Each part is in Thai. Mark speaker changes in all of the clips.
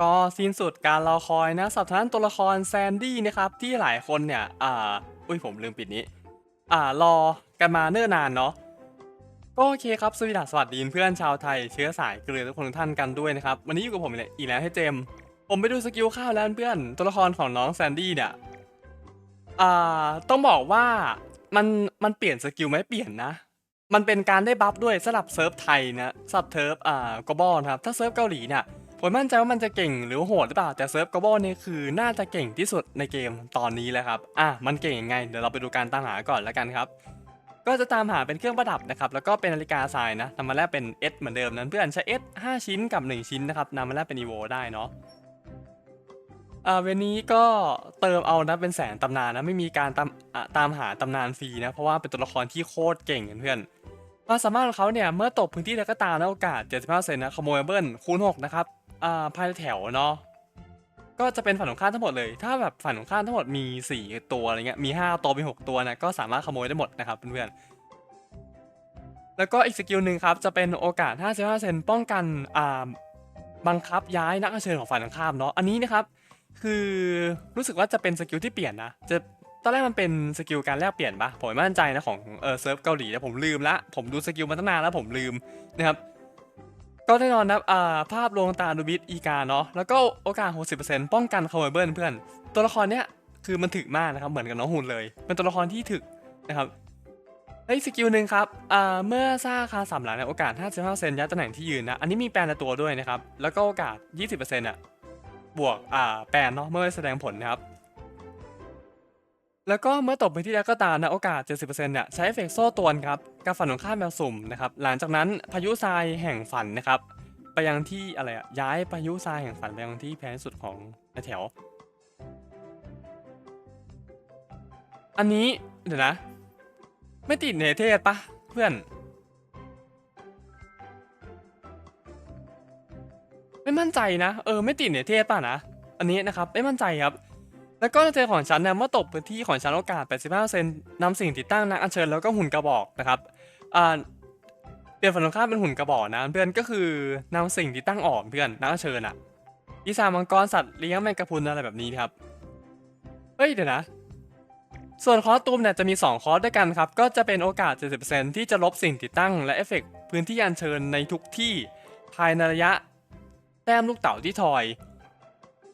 Speaker 1: ก็สิ้นสุดการรอคอยนะสำหรับทานตัวละครแซนดี้นะครับที่หลายคนเนี่ยอ่าอุ้ยผมลืมปิดนี้ อ่ารอกันมาเนิ่นนานเนาะก็โอเคครับสวัสดีสวัสดีเพื่อนชาวไทยเชื้อสายเกลือทุกคนทุกท่านกันด้วยนะครับวันนี้อยู่กับผมเนี่ยอีกแล้วให้เจม ผมไปดูสกิลข้าวแล้วเพื่อนตัวละครของน้องแซนดี้เนี่ยอ่าต้องบอกว่ามันมันเปลี่ยนสกิลไหมเปลี่ยนนะมันเป็นการได้บัฟด้วยสำหรับเซิร์ฟไทยนะสำหรับเซิร์ฟอ่ากบอนครับถ้าเซิร์ฟเกาหลีเนี่ย ผมมั่นใจว่ามันจะเก่งหรือโหดหรือเปล่า แต่เซิร์ฟกอบอเนี่ยคือน่าจะเก่งที่สุดในเกมตอนนี้แล้วครับ อะ มันเก่งยังไง เดี๋ยวเราไปดูการตามหาก่อนแล้วกันครับ ก็จะตามหาเป็นเครื่องประดับนะครับ แล้วก็เป็นนาฬิกาทรายนะนำมาแลกเป็น S เหมือนเดิมนั้นเพื่อนใช้ S 5ชิ้นกับ 1 ชิ้นนะครับนำมาแลกเป็น EVO ได้เนาะอ่าเวนนี้ก็เติมเอานะเป็นแสนตำนานนะไม่มีการตามตามหาตำนานฟรีนะเพราะว่าเป็นตัวละครที่โคตรเก่งเพื่อนความสามารถของเขาเนี่ยเมื่อตกพื้นที่ใดก็ตามนะโอกาส 75%นะขโมยเบิลคูณ6นะครับ อ่าภายแถวเนาะก็จะเป็นฝั่งของข้ามทั้งหมดเลย ถ้าแบบฝั่งของข้ามทั้งหมดมี 4 ตัวอะไรเงี้ย มี 5 ตัวมี 6 ตัวนะ ก็สามารถขโมยได้หมดนะครับเพื่อนๆ แล้วก็อีกสกิลหนึ่งครับ จะเป็นโอกาส 55%ป้องกันอ่าบังคับย้ายนักเชิญของฝ่ายตรงข้ามเนาะ อันนี้นะครับ คือรู้สึกว่าจะเป็นสกิลที่เปลี่ยนนะ จะตอนแรกมันเป็นสกิลการแลกเปลี่ยนปะผมไม่มั่นใจนะของเออเซิร์ฟเกาหลีแต่ผมลืมละ ผมดูสกิลมาตั้งนานแล้วผมลืมนะครับ ก็แน่นอนนะครับอ่าภาพลวงตาดูบิสอีกาเนาะแล้วก็โอกาส 60%ป้องกันคาร์เบิลเพื่อนตัวละครเนี้ยคือมันถึกมากนะครับเหมือนกับน้องหุ่นเลย เป็นตัวละครที่ถึกนะครับเฮ้สกิลหนึ่งครับอ่าเมื่อสร้างคาสามหลังในยโอกาส 55%ย้ายตำแหน่งที่ยืนนะ อันนี้มีแปลนในตัวด้วยนะครับ แล้วก็โอกาส 20%อะ บวกอ่าแปลนเนาะเมื่อแสดงผลนะครับ แล้วก็เมื่อตกไปที่แล้วก็ตามนะโอกาส 70%เนี่ยใช้เอฟเฟกต์โซ่ตวนครับกับฝันของข้ามแบบสุ่มนะครับหลังจากนั้นพายุทรายแห่งฝันนะครับไปยังที่อะไรอะย้ายพายุทรายแห่งฝันไปยังที่แพงที่สุดของแถว อันนี้เดี๋ยวนะ ไม่ติดเนเทศปะเพื่อน ไม่มั่นใจนะ เออไม่ติดเนเทศป่ะนะ อันนี้นะครับไม่มั่นใจครับ แล้วก็ในเจอของฉันเนี่ยเมื่อตกพื้นที่ของฉันโอกาส 85%นำสิ่งติดตั้งนักอัญเชิญแล้วก็หุ่นกระบอกนะครับอ่าเปลี่ยนฝั่งตรงข้ามเป็นหุ่นกระบอกนะเพื่อนก็คือนำสิ่งที่ตั้งออกเพื่อนนักอัญเชิญอะปีศาจมังกรสัตว์เลี้ยงแมงกะพรุนอะไรแบบนี้ครับเฮ้ยเดี๋ยวนะ ส่วนคอสตูมเนี่ยจะมี 2 คอสด้วยกันครับ ก็จะเป็นโอกาส 70%ที่จะลบสิ่งติดตั้งและเอฟเฟกต์พื้นที่อัญเชิญในทุกที่ภายในระยะแต้มลูกเต๋าที่ทอย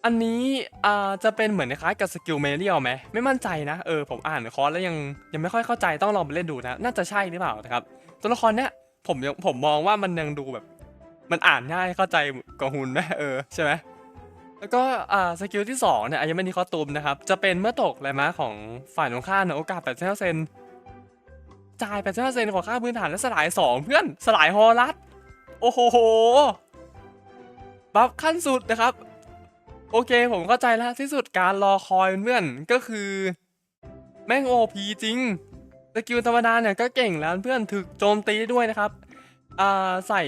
Speaker 1: อันนี้อ่าจะเป็นเหมือนคล้ายกับสกิลเมเรียลไหมไม่มั่นใจนะเออผมอ่านคอร์สแล้วยังยังไม่ค่อยเข้าใจต้องลองไปเล่นดูนะ น่าจะใช่หรือเปล่านะครับ ตัวละครเนี้ยผมยังผมมองว่ามันยังดูแบบ มันอ่านง่ายเข้าใจกว่าหุ่นนะเออใช่ไหมแล้วก็อ่าสกิลที่สองเนี่ยยังไม่มีคอตูมนะครับจะเป็นเมื่อตกแรมาของฝ่ายตรงข้ามนะโอกาส85%จ่าย85%ของค่าพื้นฐานและสลาย 2 เพื่อนสลายฮอลัสโอ้โหบัฟขั้นสุดนะครับ โอเคผมเข้าใจแล้วที่สุดการรอคอยเพื่อนก็คือ แม่งโอพีจริงสกิลธรรมดาเนี่ยก็เก่งแล้วเพื่อนถึกโจมตีด้วยนะครับอ่าใส่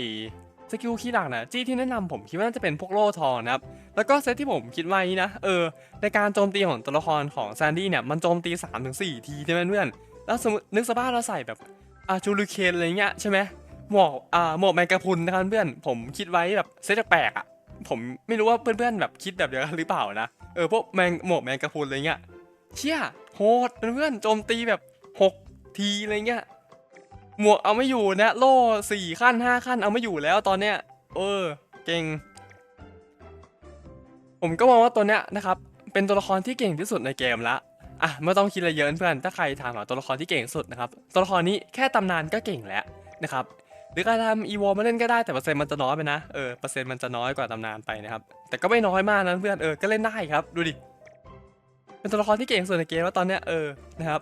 Speaker 1: สกิลคีย์หลักนะจี้ที่แนะนำผมคิดว่าน่าจะเป็นพวกโล่ทองนะครับ แล้วก็เซตที่ผมคิดไว้นะเออในการโจมตีของตัวละครของแซนดี้เนี่ยมันโจมตี 3-4 ทีใช่ไหมเพื่อนแล้วสมมตินึกสภาพเราใส่แบบอาจูริเคนอะไรเงี้ยใช่ไหมหมวกอ่าหมวกแมงกะพรุนนะครับเพื่อนผมคิดไว้แบบเซตแปลกอะ ผมไม่รู้ว่าเพื่อนๆแบบคิดแบบเดียวกันหรือเปล่านะ เออพวกแมงหมวกแมงกะพรุนอะไรเงี้ยเชี่ยโหดเพื่อนๆโจมตีแบบ6ทีอะไรเงี้ยหมวกเอาไม่อยู่นะโล่สี่ขั้นห้าขั้นเอาไม่อยู่แล้วตอนเนี้ยเออเก่ง ผมก็มองว่าตัวเนี้ยนะครับ เป็นตัวละครที่เก่งที่สุดในเกมละอะไม่ต้องคิดอะไรเยอะเพื่อนถ้าใครถามหาตัวละครที่เก่งที่สุดนะครับตัวละครนี้แค่ตำนานก็เก่งแล้วนะครับ รือการทำอีโวมาเล่นก็ได้แต่เปอร์เซ็นต์มันจะน้อยไปนะเออเปอร์เซ็นต์มันจะน้อยกว่าตำนานไปนะครับแต่ก็ไม่น้อยมากนะเพื่อนเออก็เล่นได้ครับดูดิเป็นตัวละครที่เก่งสุดในเกมแล้วตอนเนี้ยเออนะครับ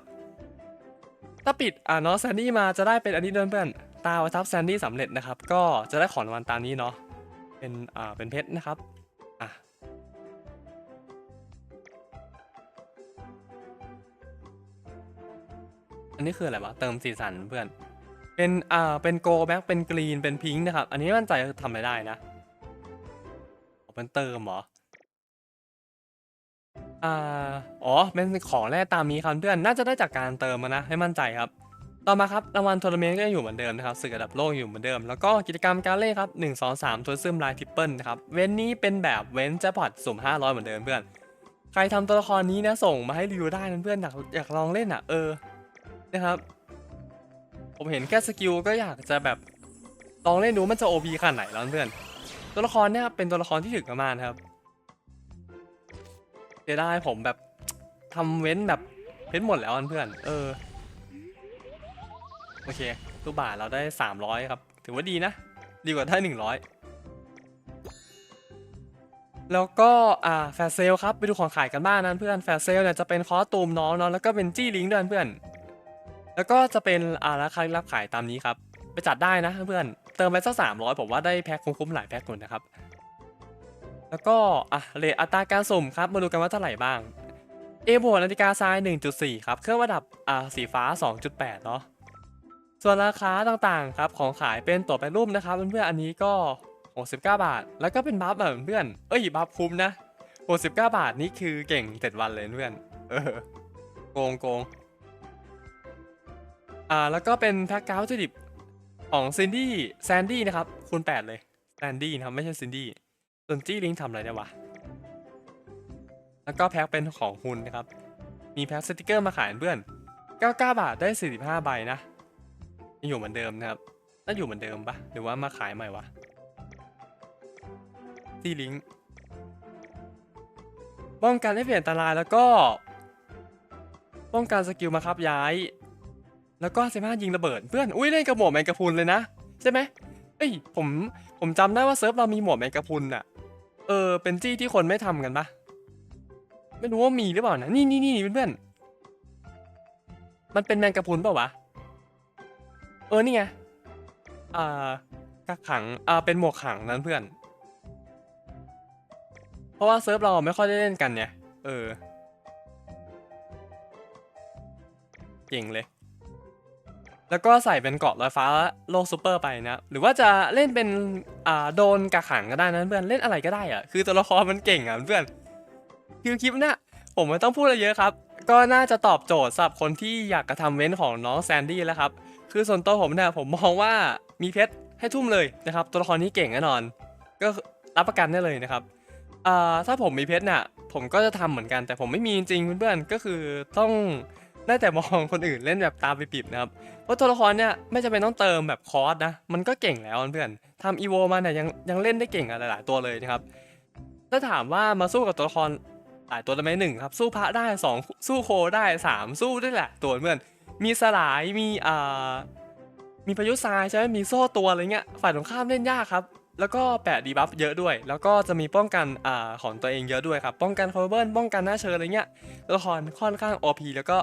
Speaker 1: ถ้าปิดอ่าเนาะแซนดี้มาจะได้เป็นอันนี้ด้วยเพื่อนตาวัทับแซนดี้สำเร็จนะครับก็จะได้ของรางวัลตามนี้เนาะเป็นอ่าเป็นเพชรนะครับอะอันนี้คืออะไรวะเติมสีสันเพื่อน เป็นอ่าเป็นโกแบ็กเป็นกรีนเป็นพิงค์นะครับ อันนี้มั่นใจทำอะไรได้นะเป็นเติมเหรออ่าอ๋อเป็นของแร่ตามนี้ครับเพื่อนน่าจะได้จากการเติมนะ ให้มั่นใจครับ ต่อมาครับรางวัลทัวร์นาเมนต์ก็ยังอยู่เหมือนเดิมนะครับศึกระดับโลกอยู่เหมือนเดิม แล้วก็กิจกรรมการเล่นครับ1 2 3ทัวร์ซึมไลน์ทิปเปิลนะครับ เว้นนี้เป็นแบบเว้นแจ็คพอตสุ่ม500เหมือนเดิมเพื่อน ใครทำตัวละครนี้นะส่งมาให้รีวิวได้นะเพื่อนอยากอยากลองเล่นอะเออนะครับ ผมเห็นแค่สกิลก็อยากจะแบบลองเล่นดูมันจะ OP ขนาดไหนแล้วเพื่อน ตัวละครเนี่ยเป็นตัวละครที่ถึกมากๆนะครับเสียดายผมแบบทำเว้นแบบเพ้นหมดแล้วอะเพื่อน เออ โอเคตู้บาทเราได้300ครับ ถือว่าดีนะ ดีกว่าได้100แล้วก็อ่าแฟร์เซลครับ ไปดูของขายกันบ้างนะเพื่อนแฟร์เซลเนี่ยจะเป็นคอสตูมน้องเนาะแล้วก็เป็นจี้ลิงด้วยเพื่อน แล้วก็จะเป็นอาราคารับขายตามนี้ครับ ไปจัดได้นะเพื่อนเติมไปสักสามร้อยผมว่าได้แพ็คคุ้มๆหลายแพ็คคนนะครับ แล้วก็อะเรทอัตราการสุ่มครับมาดูกันว่าเท่าไหร่บ้างเอบวกนาฬิกาทราย 1.4 ครับ เครื่องประดับอ่าสีฟ้า 2.8 เนาะส่วนราคาต่างๆครับของขายเป็นตัวแปรรูปนะครับเพื่อนๆอันนี้ก็ 69 บาท แล้วก็เป็นบัฟแบบเพื่อนเอ้ยบัฟคุ้มนะ69 บาทนี่คือเก่ง 7 วันเลยเพื่อนเออโกงโกง อ่าแล้วก็เป็นแพ็คกราฟวัตถุดิบของซินดี้แซนดี้นะครับคูณ8เลยแซนดี้นะครับไม่ใช่ซินดี้ส่วนจี้ลิงทำอะไรได้วะแล้วก็แพ็คเป็นของคุณนะครับ มีแพ็คสติกเกอร์มาขายเพื่อน 99 บาทได้ 45 ใบนะยังอยู่เหมือนเดิมนะครับน่าอยู่เหมือนเดิมปะหรือว่ามาขายใหม่วะจี้ลิงป้องกันให้เปลี่ยนอันตรายแล้วก็ ป้องกันสกิลมาครับย้าย แล้วก็สิบห้ายิงระเบิดเพื่อนอุ้ยเล่นกับหมวกแมงกะพรุนเลยนะใช่ไหมเอ้ยผมผมจำได้ว่าเซิร์ฟเรามีหมวกแมงกะพรุนอะเออเป็นจี้ที่คนไม่ทำกันปะไม่รู้ว่ามีหรือเปล่านะนี่นี่นี่เพื่อนมันเป็นแมงกะพรุนเปล่าวะเออนี่ไงอ่ากักขังอ่าเป็นหมวกขังนั้นเพื่อน เพราะว่าเซิร์ฟเราไม่ค่อยได้เล่นกันเนี่ยเออเก่งเลย แล้วก็ใส่เป็นเกาะลอยฟ้าโลกซูเปอร์ไปนะหรือว่าจะเล่นเป็นอ่าโดนกระขังก็ได้นะเพื่อนเล่นอะไรก็ได้อะคือตัวละครมันเก่งอะเพื่อนคือคลิปเนี้ยผมไม่ต้องพูดอะไรเยอะครับ ก็น่าจะตอบโจทย์สำหรับคนที่อยากกระทำเว้นของน้องแซนดี้แล้วครับ คือส่วนตัวผมเนี่ยผมมองว่ามีเพชรให้ทุ่มเลยนะครับ ตัวละครนี้เก่งแน่นอน ก็รับประกันได้เลยนะครับอ่าถ้าผมมีเพชรเนี่ยผมก็จะทำเหมือนกันแต่ผมไม่มีจริงๆเพื่อนๆก็คือต้อง ได้แต่มองคนอื่นเล่นแบบตาไปปิบนะครับเพราะตัวละครเนี่ยไม่จำเป็นต้องเติมแบบคอร์สนะ มันก็เก่งแล้วเพื่อนทำอีโวมาเนี่ยยังยังเล่นได้เก่งอะหลายๆตัวเลยนะครับ ถ้าถามว่ามาสู้กับตัวละครหลายตัวได้ไหมหนึ่งครับ สู้พระได้สองสู้โคได้สามสู้ได้แหละตัวเพื่อน มีสลายมีอ่ามีพายุทรายใช่ไหมมีโซ่ตัวอะไรเงี้ยฝ่ายตรงข้ามเล่นยากครับแล้วก็แปะดีบัฟเยอะด้วย แล้วก็จะมีป้องกันอ่าของตัวเองเยอะด้วยครับ ป้องกันคอร์เบิลป้องกันหน้าเชิญอะไรเงี้ยตัวละครค่อนข้าง OP แล้วก็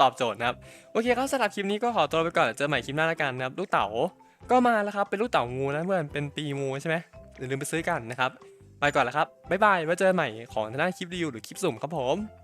Speaker 1: ตอบโจทย์นะครับ โอเคครับสำหรับคลิปนี้ก็ขอตัวไปก่อนเจอใหม่คลิปหน้าแล้วกันนะครับ ลูกเต๋าก็มาแล้วครับเป็นลูกเต๋างูนะเพื่อนเป็นปีงูใช่ไหมอย่าลืมไปซื้อกันนะครับไปก่อนแล้วครับบ๊ายบายไว้เจอกันใหม่ของทางด้านคลิปรีวิวหรือคลิปสุ่มครับผม